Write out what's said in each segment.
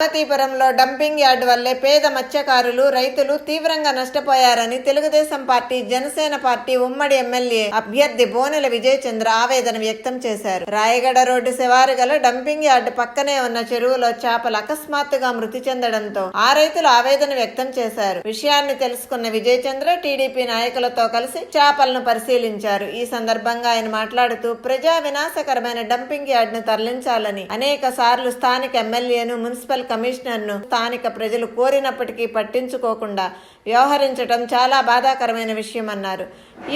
పార్వతీపురంలో dumping yard వల్లే పేద మత్స్యకారులు రైతులు తీవ్రంగా నష్టపోయారని తెలుగుదేశం పార్టీ జనసేన పార్టీ ఉమ్మడి ఎమ్మెల్యే అభ్యర్థి బోనెల విజయ్ చంద్ర ఆవేదన వ్యక్తం చేశారు. రాయగడ రోడ్డు శివారు గల డంపింగ్ యార్డ్ పక్కనే ఉన్న చెరువులో చేపలు అకస్మాత్తుగా మృతి చెందడంతో ఆ రైతులు ఆవేదన వ్యక్తం చేశారు. విషయాన్ని తెలుసుకున్న విజయ్ చంద్ర టీడీపీ నాయకులతో కలిసి చేపలను పరిశీలించారు. ఈ సందర్భంగా ఆయన మాట్లాడుతూ ప్రజా వినాశకరమైన డంపింగ్ యార్డ్ను తరలించాలని అనేక సార్లు స్థానిక ఎమ్మెల్యేను మున్సిపల్ కమిషనర్ను స్థానిక ప్రజలు కోరినప్పటికీ పట్టించుకోకుండా వ్యవహరించడం చాలా బాధాకరమైన విషయం అన్నారు.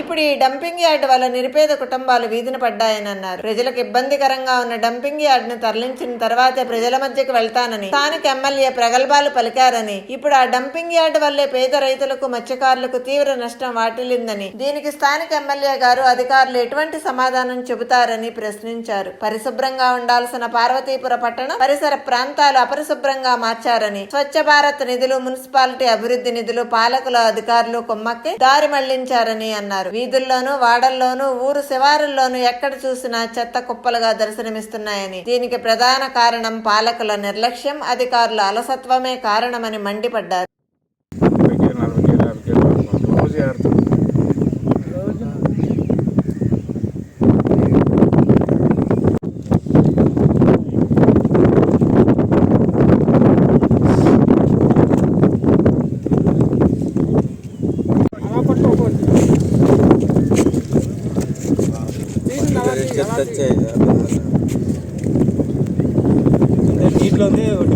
ఇప్పుడు ఈ డంపింగ్ యార్డ్ వల్ల నిరుపేద కుటుంబాలు వీధిన పడ్డాయని అన్నారు. ప్రజలకు ఇబ్బందికరంగా ఉన్న డంపింగ్ యార్డ్ను తరలించిన తర్వాతే ప్రజల మధ్యకు వెళ్తానని స్థానిక ఎమ్మెల్యే ప్రగల్భాలు పలికారని ఇప్పుడు ఆ డంపింగ్ యార్డ్ వల్లే పేద రైతులకు మత్స్యకారులకు తీవ్ర నష్టం వాటిల్లిందని దీనికి స్థానిక ఎమ్మెల్యే గారు అధికారులు ఎటువంటి సమాధానం చెబుతారని ప్రశ్నించారు. పరిశుభ్రంగా ఉండాల్సిన పార్వతీపుర పట్టణం పరిసర ప్రాంతాలు అపరిశుభ్రంగా మార్చారని స్వచ్ఛ భారత్ నిధులు మున్సిపాలిటీ అభివృద్ధి నిధులు పాలకుల అధికారులు కుమ్మక్కి దారి మళ్ళించారని అన్నారు. వీధుల్లోనూ వాడల్లోనూ ఊరు శివారుల్లోనూ ఎక్కడ చూసినా చెత్త కుప్పలుగా దర్శనమిస్తున్నాయని. దీనికి ప్రధాన కారణం పాలకుల నిర్లక్ష్యం అధికారుల అలసత్వమే కారణమని మండిపడ్డారు.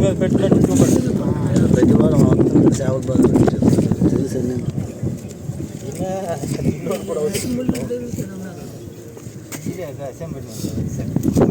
ఉంది ఒట్టి మీద పెట్టుకున్నట్టు చూపండి ప్రతి వారం మొత్తం సేవలు బాగా తెలుసు నేను పడే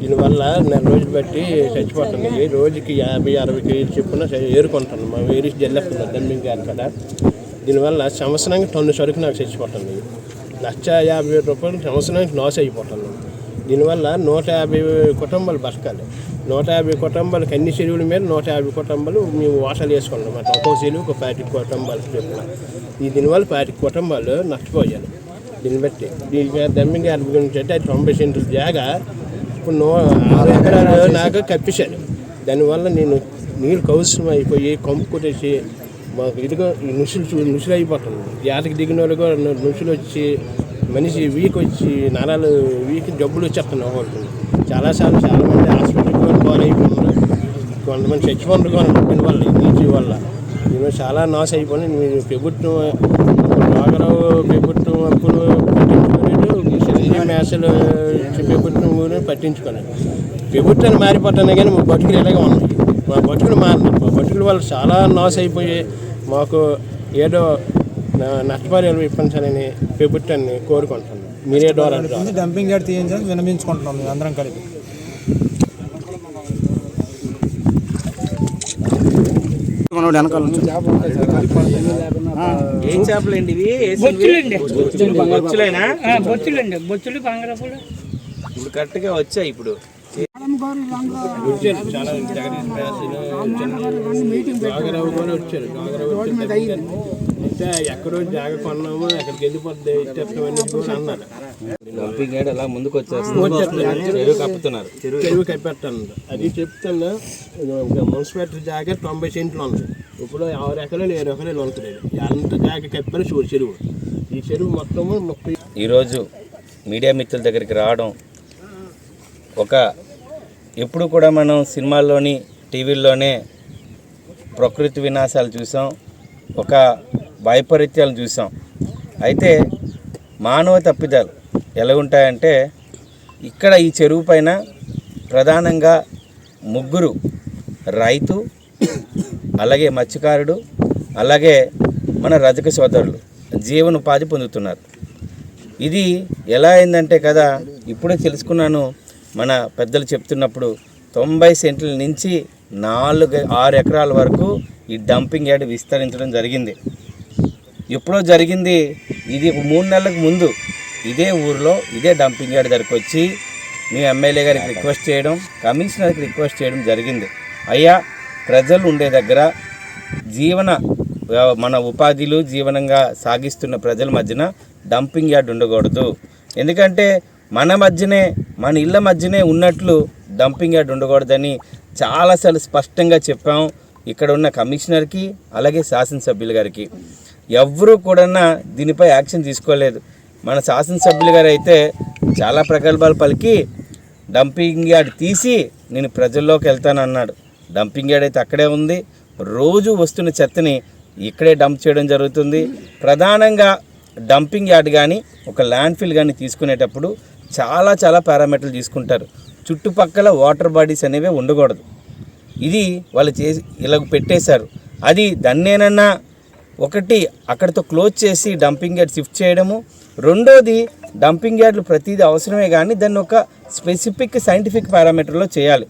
దీనివల్ల నెల రోజులు బట్టి చచ్చిపోతుంది రోజుకి యాభై అరవై కేజీలు చొప్పున ఏరుకుంటాను మా వేరే జల్లేస్తున్నాను దమ్మింగ్ గారు కదా. దీనివల్ల సంవత్సరానికి టన్ను సరుకు నాకు చచ్చిపోతుంది. లక్ష యాభై వేల రూపాయలు సంవత్సరానికి లాస్ అయిపోతాను దీనివల్ల నూట యాభై కుటుంబాలు బతకాలి. నూట యాభై కుటుంబాలకు అన్ని చెరువుల మీద నూట యాభై కుటుంబాలు మేము వాసాలు వేసుకున్నాం అన్నమాట ఒక్కో చెరువు ఒక పాటి కుటుంబాలు చొప్పున. ఈ దీనివల్ల పాటి కుటుంబాలు నష్టపోయాలి. దీన్ని బట్టి దీనికి దమ్మింగ్ గారి గురించి అంటే తొంభై సెంటుల జాగా ఇప్పుడు నో ఆరు ఎకరాలు నాకు కప్పించాను దానివల్ల నేను నీళ్ళు కౌసం అయిపోయి కంపు కొట్టేసి మాకు ఇదిగో ఈ నుసులు చూ నుసులు అయిపోతుంది జాతకి దిగిన వాళ్ళు కూడా నుసులు వచ్చి మనిషి వీక్ వచ్చి నరాలు వీక్ జబ్బులు వచ్చేస్తున్నాయి ఒకళ్ళు చాలాసార్లు చాలామంది హాస్పిటల్కి కూడా బాగాలైపోతున్నారు కొంతమంది చచ్చిపోతున్నారు కూడా వల్ల నీటి వల్ల. నేను చాలా నాశ అయిపోయినాయి మీరు ప్రభుత్వం రాగరావు ప్రభుత్వం అప్పుడు చిరంజీవి మేసలు ప్రభుత్వం ఊరిని పట్టించుకోలేదు. ప్రభుత్వాన్ని మారిపోతున్నాయి కానీ మా బతుకులు ఇలాగే ఉన్నాయి. మా బతుకులు మారినాయి. మా బతుకుల వల్ల చాలా నాశ అయిపోయి మాకు ఏదో నష్టపరిహారం ఇప్పించాలని ప్రభుత్వాన్ని కోరుకుంటున్నాను మీరే ద్వారా డంపింగ్ యార్డ్ తీయించాలని వినమించుకుంటున్నాం మేము అందరం కలిపి. మనోడు వెనకాల ఏం చేపలండి ఇవి? బొచ్చులండి. బొచ్చులేనా? బొచ్చులండి. బొచ్చులు బంగారపులు ఇప్పుడు కరెక్ట్గా వచ్చాయి ఇప్పుడు. వచ్చారు అయితే ఎక్కడో జాగ కొన్నాము ఎక్కడికి వెళ్ళిపోద్ది కూడా అన్నారు. డంపింగ్ యార్డ్ అలా ముందుకు వచ్చేస్తుంది. చెరువు కప్పుతున్నారు. చెరువు కప్పెట్టాను అది చెప్తాను మున్సిపాలిటీ జాగా తొంభై సెంట్లు ఉంది. ఇప్పుడు ఆరు ఎకరాలు ఏడు ఎకరాలు ఉంటుంది అంత జాగ కప్పారు చూడు చెరువు. ఈ చెరువు మొత్తము ముప్పై ఈరోజు మీడియా మిత్రుల దగ్గరికి రావడం ఒక ఎప్పుడు కూడా మనం సినిమాల్లోని టీవీల్లోనే ప్రకృతి వినాశాలు చూసాం. ఒక వైపరీత్యాలను చూసాం. అయితే మానవ తప్పిదాలు ఎలా ఉంటాయంటే ఇక్కడ ఈ చెరువు పైన ప్రధానంగా ముగ్గురు రైతు అలాగే మత్స్యకారుడు అలాగే మన రజక సోదరులు జీవనోపాధి పొందుతున్నారు. ఇది ఎలా అయిందంటే కదా ఇప్పుడే తెలుసుకున్నాను. మన పెద్దలు చెప్తున్నప్పుడు తొంభై సెంట్ల నుంచి నాలుగు ఆరు ఎకరాల వరకు ఈ డంపింగ్ యార్డ్ విస్తరించడం జరిగింది. ఎప్పుడో జరిగింది ఇది మూడు నెలలకు ముందు. ఇదే ఊరిలో ఇదే డంపింగ్ యార్డ్ దగ్గరికి వచ్చి మీ ఎమ్మెల్యే గారికి రిక్వెస్ట్ చేయడం కమిషనర్కి రిక్వెస్ట్ చేయడం జరిగింది. అయ్యా ప్రజలు ఉండే దగ్గర జీవన మన ఉపాధిలు జీవనంగా సాగిస్తున్న ప్రజల మధ్యన డంపింగ్ యార్డ్ ఉండకూడదు. ఎందుకంటే మన మధ్యనే మన ఇళ్ళ మధ్యనే ఉన్నట్లు డంపింగ్ యార్డ్ ఉండకూడదని చాలాసార్లు స్పష్టంగా చెప్పాం. ఇక్కడ ఉన్న కమిషనర్కి అలాగే శాసనసభ్యుల గారికి ఎవరు కూడా దీనిపై యాక్షన్ తీసుకోలేదు. మన శాసనసభ్యులు గారు అయితే చాలా ప్రగల్భాలు పలికి డంపింగ్ యార్డ్ తీసి నేను ప్రజల్లోకి వెళ్తాను అన్నాడు. డంపింగ్ యార్డ్ అయితే అక్కడే ఉంది. రోజు వస్తున్న చెత్తని ఇక్కడే డంప్ చేయడం జరుగుతుంది. ప్రధానంగా డంపింగ్ యార్డ్ కానీ ఒక ల్యాండ్ ఫిల్ కానీ తీసుకునేటప్పుడు చాలా చాలా పారామీటర్లు తీసుకుంటారు. చుట్టుపక్కల వాటర్ బాడీస్ అనేవి ఉండకూడదు. ఇది వాళ్ళు చేసి ఇలా పెట్టేశారు. అది దాన్నేనన్నా ఒకటి అక్కడితో క్లోజ్ చేసి డంపింగ్ యార్డ్ షిఫ్ట్ చేయడము. రెండోది డంపింగ్ యార్డ్లు ప్రతిదీ అవసరమే కానీ దాన్ని ఒక స్పెసిఫిక్ సైంటిఫిక్ పారామీటర్లో చేయాలి.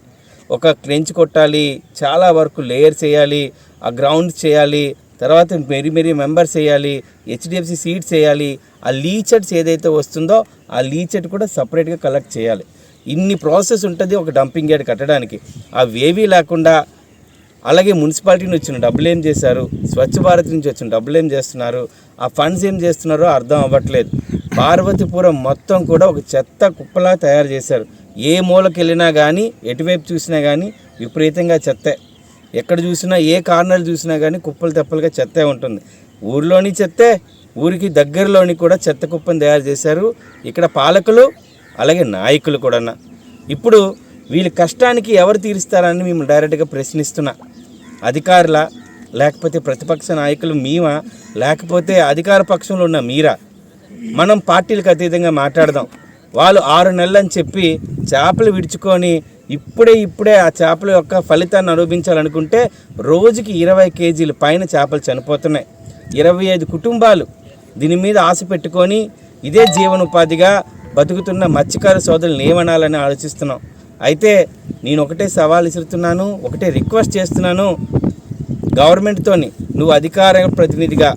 ఒక క్లెంచ్ కొట్టాలి చాలా వరకు లేయర్ చేయాలి ఆ గ్రౌండ్ చేయాలి తర్వాత మెరీ మెరీ మెంబర్స్ వేయాలి హెచ్డిఎఫ్సి సీట్స్ వేయాలి ఆ లీచెట్స్ ఏదైతే వస్తుందో ఆ లీచెట్ కూడా సపరేట్గా కలెక్ట్ చేయాలి. ఇన్ని ప్రాసెస్ ఉంటుంది ఒక డంపింగ్ యార్డ్ కట్టడానికి. అవేవీ లేకుండా అలాగే మున్సిపాలిటీ నుంచి వచ్చిన డబ్బులు ఏం చేశారు? స్వచ్ఛ భారత్ నుంచి వచ్చిన డబ్బులు ఏం చేస్తున్నారు? ఆ ఫండ్స్ ఏం చేస్తున్నారో అర్థం అవ్వట్లేదు. పార్వతీపురం మొత్తం కూడా ఒక చెత్త కుప్పలా తయారు చేశారు. ఏ మూలకి వెళ్ళినా కానీ ఎటువైపు చూసినా కానీ విపరీతంగా చెత్తే. ఎక్కడ చూసినా ఏ కార్నర్ చూసినా కానీ కుప్పలు తెప్పలుగా చెత్తే ఉంటుంది. ఊర్లోని చెత్తే ఊరికి దగ్గరలోని కూడా చెత్త కుప్పని తయారు చేశారు. ఇక్కడ పాలకులు అలాగే నాయకులు కూడా ఇప్పుడు వీళ్ళ కష్టానికి ఎవరు తీరుస్తారని మేము డైరెక్ట్గా ప్రశ్నిస్తున్నా. అధికారుల లేకపోతే ప్రతిపక్ష నాయకులు మీమా లేకపోతే అధికార పక్షంలో ఉన్న మీరా? మనం పార్టీలకు అతీతంగా మాట్లాడదాం. వాళ్ళు ఆరు నెలలు అని చెప్పి చేపలు విడుచుకొని ఇప్పుడే ఇప్పుడే ఆ చేపల యొక్క ఫలితాన్ని అనుభవించాలనుకుంటే రోజుకి ఇరవై కేజీల పైన చేపలు చనిపోతున్నాయి. ఇరవై ఐదు కుటుంబాలు దీని మీద ఆశ పెట్టుకొని ఇదే జీవనోపాధిగా బతుకుతున్న మత్స్యకార సోదరులను ఏమనాలని ఆలోచిస్తున్నాం అయితే నేను ఒకటే సవాల్ విసురుతున్నాను ఒకటే రిక్వెస్ట్ చేస్తున్నాను. గవర్నమెంట్తోని నువ్వు అధికార ప్రతినిధిగా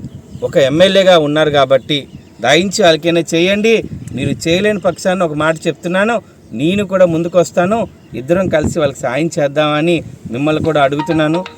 ఒక ఎమ్మెల్యేగా ఉన్నారు కాబట్టి దయించి వాళ్ళకైనా చేయండి. మీరు చేయలేని పక్షాన్ని ఒక మాట చెప్తున్నాను నేను కూడా ముందుకు వస్తాను ఇద్దరం కలిసి వాళ్ళకి సాయం చేద్దామని మిమ్మల్ని కూడా అడుగుతున్నాను.